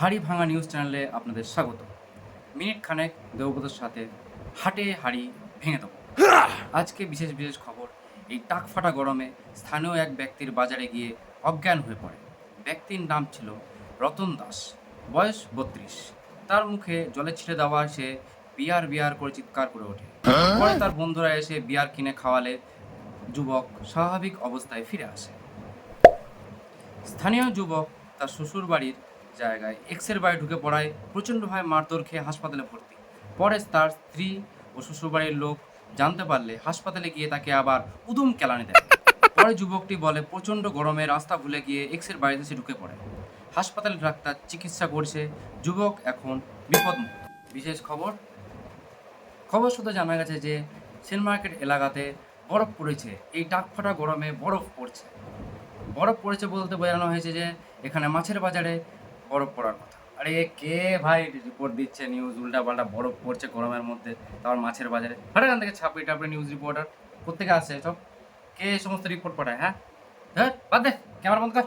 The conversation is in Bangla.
হাড়ি ভাঙা নিউজ চ্যানেলে আপনাদের স্বাগত। মিনিট খানেক দেবব্রতর সাথে হাটে হাড়ি ভেঙে দেবো। আজকে বিশেষ বিশেষ খবর, এই টাক ফাটা গরমে স্থানীয় এক ব্যক্তির বাজারে গিয়ে অজ্ঞান হয়ে পড়ে। ব্যক্তির নাম ছিল রতন দাস, বয়স বত্রিশ। তার মুখে জলে ছিঁড়ে দেওয়া সে বিয়ার বিয়ার করে চিৎকার করে ওঠে। পরে তার বন্ধুরা এসে বিয়ার কিনে খাওয়ালে, যুবক স্বাভাবিক অবস্থায় ফিরে আসে। স্থানীয় যুবক তার শ্বশুর বাড়ির জায়গায় এক্সের বাড়ি ঢুকে পড়ায় প্রচণ্ডভাবে মারধর খেয়ে হাসপাতালে ভর্তি। পরে তার স্ত্রী ও শ্বশুর বাড়ির লোক জানতে পারলে হাসপাতালে গিয়ে তাকে আবার উদুম কেলানি দেয়। পরে যুবকটি বলে, প্রচণ্ড গরমে রাস্তা ভুলে গিয়ে এক্সের বাড়িতে সে ঢুকে পড়ে। হাসপাতালে ডাক্তার চিকিৎসা করছে, যুবক এখন বিপদমুক্ত। বিশেষ খবর? খবর শুধু জানা গেছে যে সেন মার্কেট এলাকাতে বরফ পড়েছে। এই টাক ফাটা গরমে বরফ পড়ছে। বরফ পড়েছে বলতে বোঝানো হয়েছে যে এখানে মাছের বাজারে বরফ পড়ার কথা। আরে কে ভাই রিপোর্ট দিচ্ছে? নিউজ উল্টা পাল্টা বরফ পড়ছে গরমের মধ্যে তারপর মাছের বাজারে। হঠাৎ থেকে ছাপড়ি টাপড়ি নিউজ রিপোর্টার কোথেকে আসে সব কে সমস্ত রিপোর্ট পাঠায় হ্যাঁ? হ্যাঁ বাদ দে ক্যামেরা বন্ধ কর।